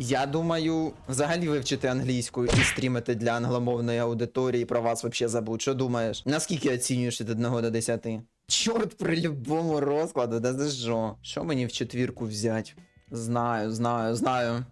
Я думаю, взагалі вивчити англійську і стрімити для англомовної аудиторії про вас вообще забудь. Що думаєш? Наскільки оцінюєш від 1 до 10? Чорт при любому розкладу, да за що? Що мені в четвірку взять? Знаю, знаю, знаю.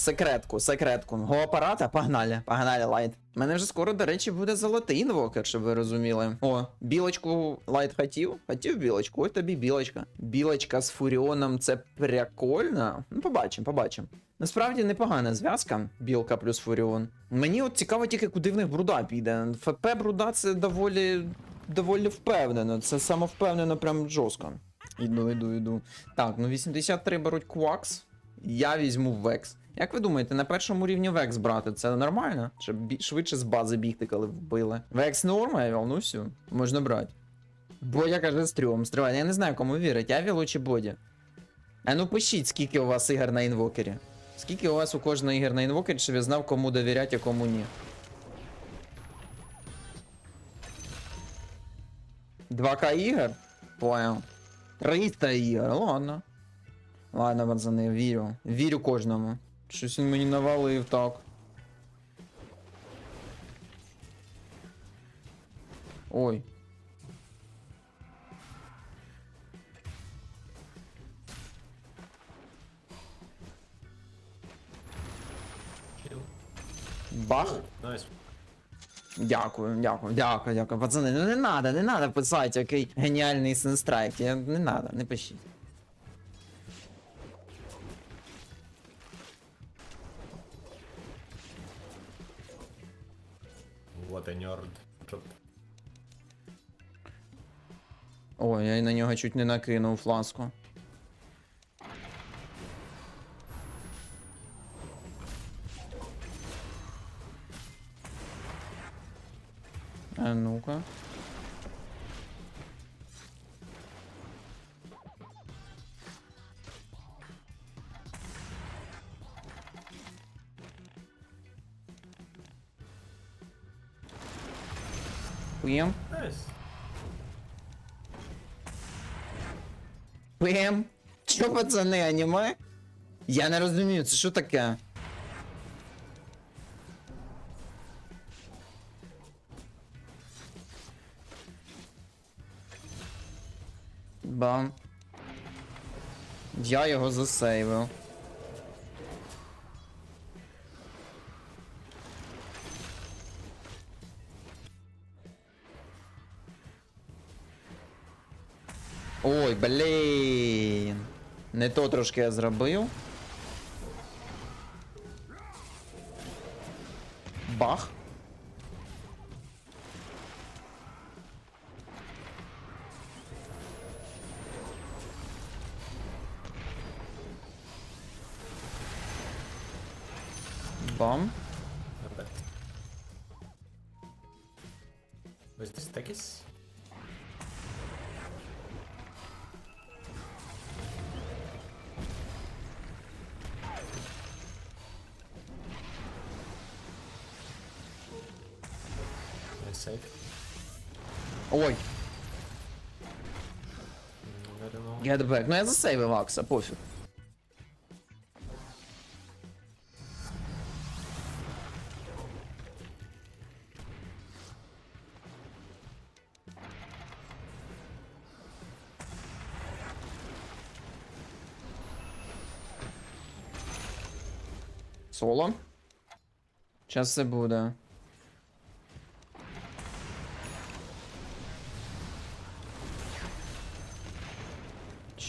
Секретку, секретку. Го апарата, погнали, погнали, лайт. У мене вже скоро, до речі, буде золотий інвокер, щоб ви розуміли. О, білочку лайт хотів? Хотів білочку, ось тобі білочка. Білочка з фуріоном це прикольно. Ну, побачимо, побачимо. Насправді непогана зв'язка, білка плюс фуріон. Мені от цікаво тільки, куди в них бруда піде. ФП бруда це доволі. доволі впевнено. Це самовпевнено, прям жорстко. Іду, іду, іду. Так, ну 83 беруть квакс. Я візьму Векс. Як ви думаєте, на першому рівні Векс брати, це нормально? Щоб швидше з бази бігти, коли вбили. Векс норма, я ну все, можна брати. Бодя каже стрьом, стривай, я не знаю, кому вірить, Авілу чи Боді. А ну пишіть, скільки у вас ігор на інвокері. Скільки у вас у кожного ігор на інвокері, щоб я знав, кому довіряти, а кому ні. Два к ігор? Понял. 300 ігор, ладно. Ладно, пацани, вірю. Вірю кожному. Щось він мені навалив так. Ой. Бах. Найс. Дякую, дякую, дякую, дякую. Пацани, ну не надо, не надо писати, який геніальний сенстрайк. Я, не надо, не пишіть. Чуть не накинув фласку. А ну-ка. Пем. Чо, пацани, аніме? Я не розумію, це що таке? Бам. Я його засейвив. Ой, блін. Не то трошки я зробив. Бах. Бам. Was this Tekis? Save. Ой, get back. Ну я засейвив Акса, пофіг. Соло. Зараз все буде.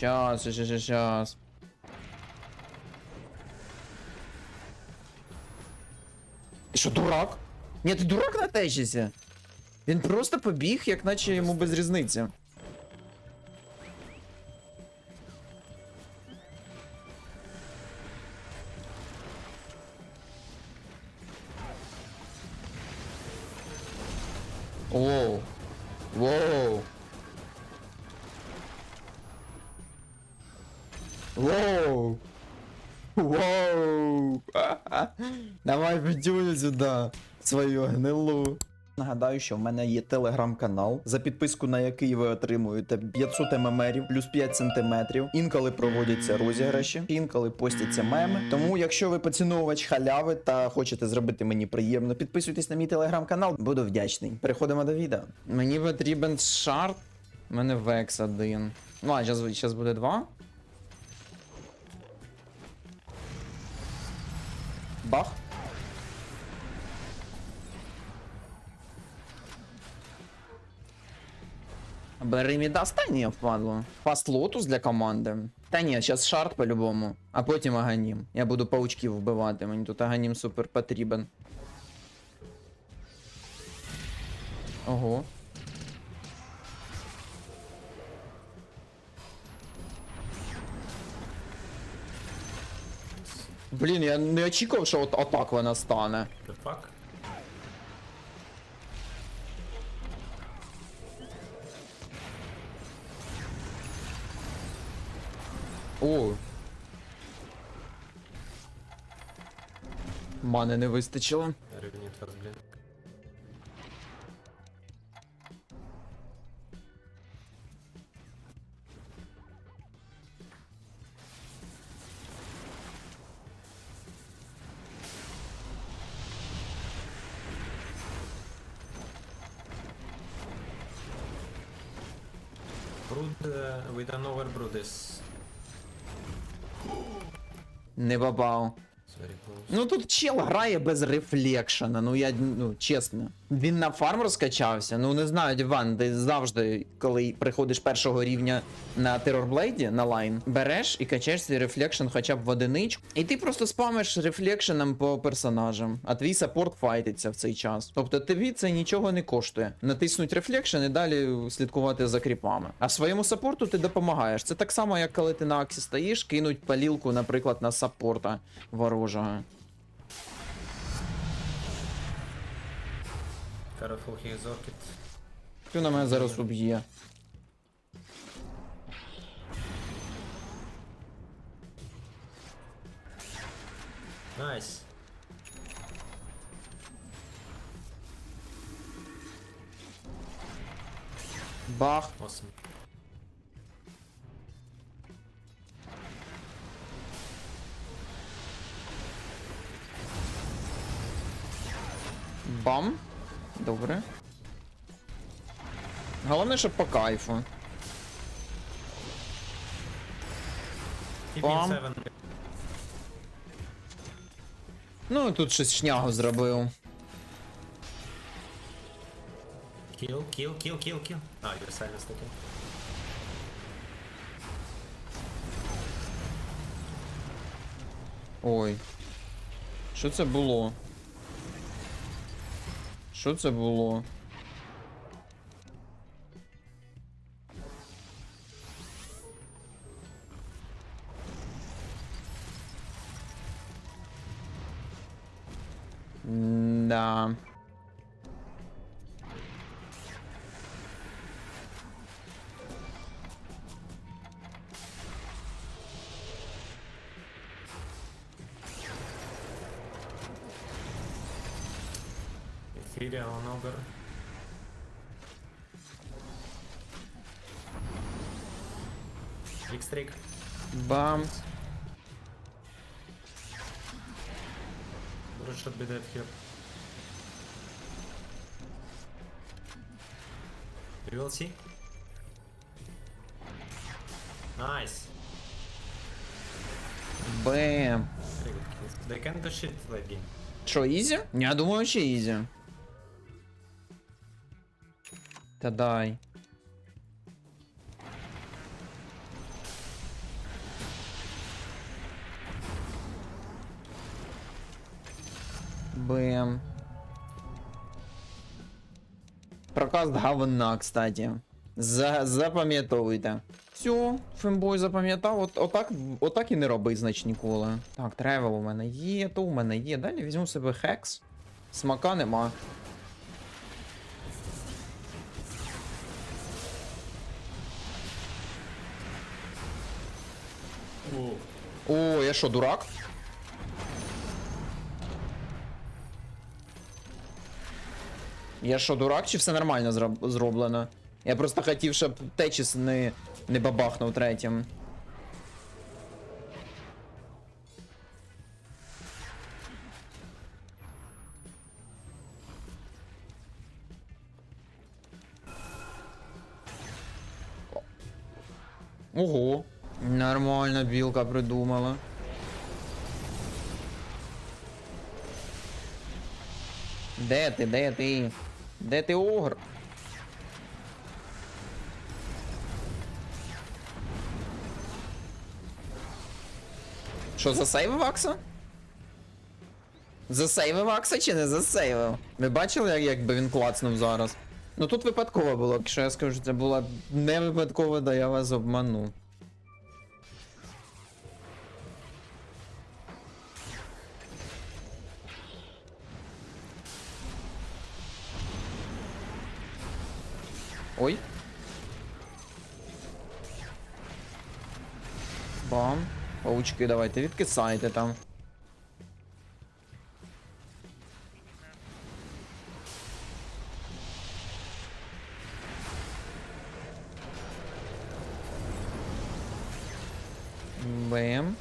Щас, щас, щас, щас. Ти що, дурак? Ні, ти дурак на течісі. Він просто побіг, як наче йому без різниці. Воу. Воу! Давай пятюню сюда, свою гнилу. Нагадаю, що в мене є телеграм-канал, за підписку на який ви отримуєте 500 ммрів плюс 5 сантиметрів. Інколи проводяться розіграші, інколи постяться меми. Тому, якщо ви поціновувач халяви та хочете зробити мені приємно, підписуйтесь на мій телеграм-канал, буду вдячний. Переходимо до відео. Мені потрібен шарт. У мене векс один. Ну, а зараз, зараз буде два. Бах. Бери Мідас, та впадло. Фаст лотус для команди. Та ні, зараз шарт по-любому, а потім аганім. Я буду паучків вбивати, мені тут аганім супер потрібен. Ого. Блін, я не очікував, що от отак вона стане. The fuck? О. Мани не вистачило. First blink. Brood, uh, we don't know where Brood is. Не Ну тут чел грає без рефлекшена, ну я ну чесно. Він на фарм розкачався. Ну не знаю, Діван, ти завжди, коли приходиш першого рівня на терорблейді на лайн, береш і качаєш свій рефлекшн хоча б в одиничку. І ти просто спамиш рефлекшеном по персонажам, а твій саппорт файтиться в цей час. Тобто тобі це нічого не коштує. Натиснуть рефлекшн і далі слідкувати за кріпами. А своєму саппорту ти допомагаєш. Це так само, як коли ти на аксі стоїш, кинуть палілку, наприклад, на саппорта ворожого. Orchid. Хто на мене зараз уб'є? Nice. Бах. Awesome. Бам. Добре. Головне, щоб по кайфу. Seven. Ну, тут щось шнягу зробив. Kill, kill, kill, kill, kill. Ah, you're silenced. Ой. Що це було? Що це було? Ethereal Ogre. X-Trick. Бам. Brood should be dead here. You will see. Nice. Бем. Very good kills. They can do shit late game. Що, ізі? Я думаю, ще ізі. Та дай. Бем. Прокаст говна, кстати. За, запам'ятовуйте. Все, фембой запам'ятав. От, отак, отак і не роби, значить, ніколи. Так, тревел у мене є, то у мене є. Далі візьму себе хекс. Смака нема. О, я що, дурак? Я що, дурак, чи все нормально зроб- зроблено? Я просто хотів, щоб Течіс не, не бабахнув третім. Ого. Білка придумала. Де ти, де ти? Де ти огр? Що, засейвив Акса? Засейвив Акса чи не засейвив? Ви бачили, як, якби він клацнув зараз? Ну тут випадково було, якщо я скажу, це була не випадково, да я вас обману. Ой. Бам. Паучки, давайте, відкисайте там. Бем.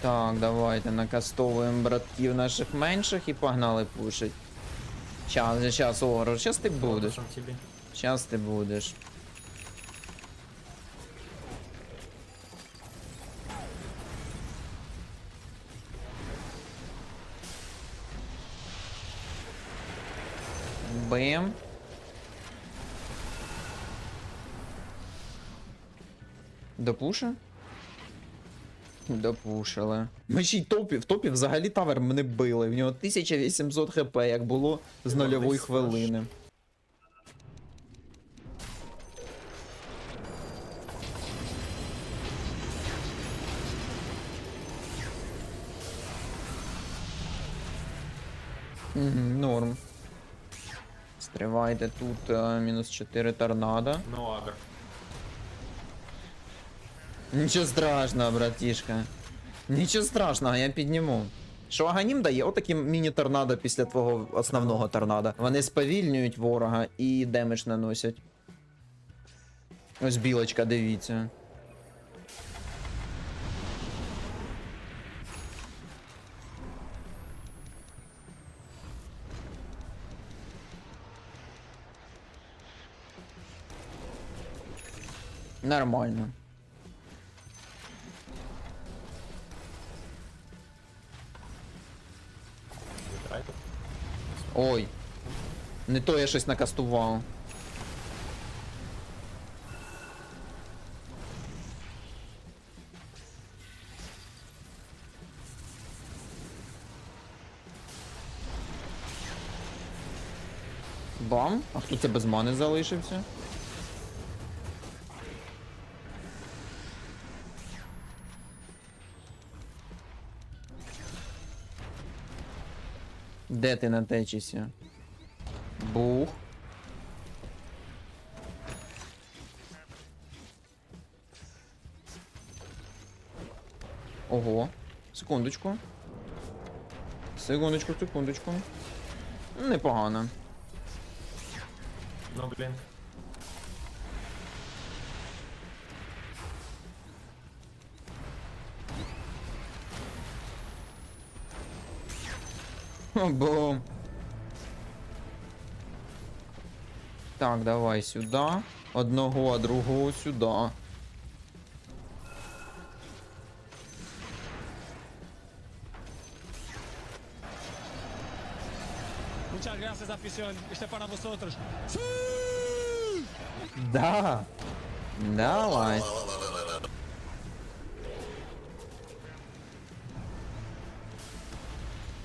Так, давайте накастовуємо братків наших менших і погнали пушить. Щас, щас, Ору, щас ти будеш. Бонусом тебе. Щас ти будеш. Бем. Допуша? Допушили. Ми ще й топі, в топі взагалі тавер мене били. В нього 1800 хп, як було з нульової хвилини. Угу, норм. Стривайте тут е, мінус 4 торнадо. Ну, агр. Нічого страшного, братішка. Нічого страшного, я підніму. Що Аганім дає? Отакі міні-торнадо після твого основного торнадо. Вони сповільнюють ворога і демедж наносять. Ось білочка, дивіться. Нормально. Ой. Не то я щось накастував. Бам? А хто це без мани залишився? Де ти на течісі? Бух. Ого. Секундочку. Секундочку, секундочку. Непогано. Ну, блин. Бум. Так, давай сюда. Одного, а другого сюда. Muchas gracias, afición. Este para vosotros. Да. Давай.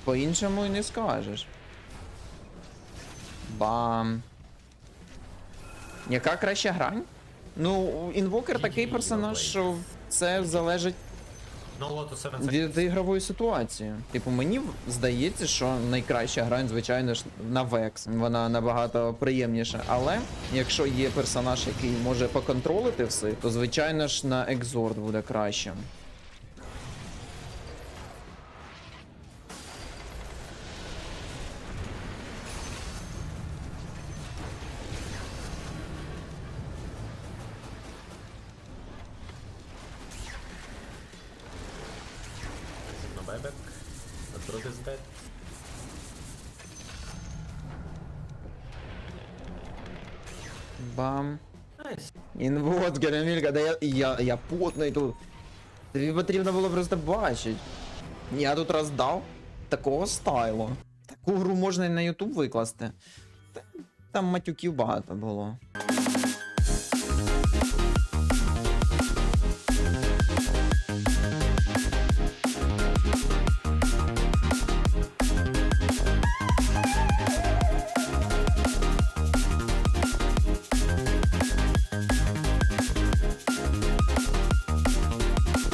По-іншому і не скажеш. Бам. Яка краща грань? Ну, інвокер такий персонаж, що це залежить No Lotus 7 seconds. від ігрової ситуації. Типу, мені здається, що найкраща грань, звичайно ж, на Векс. Вона набагато приємніша. Але якщо є персонаж, який може поконтролити все, то звичайно ж на Екзорд буде краще. The is dead. Бам. Nice. Інвод, Керамілька, да я, я, я потний тут. Тобі потрібно було просто бачити. Я тут роздав такого стайлу. Таку гру можна і на YouTube викласти. Там матюків багато було.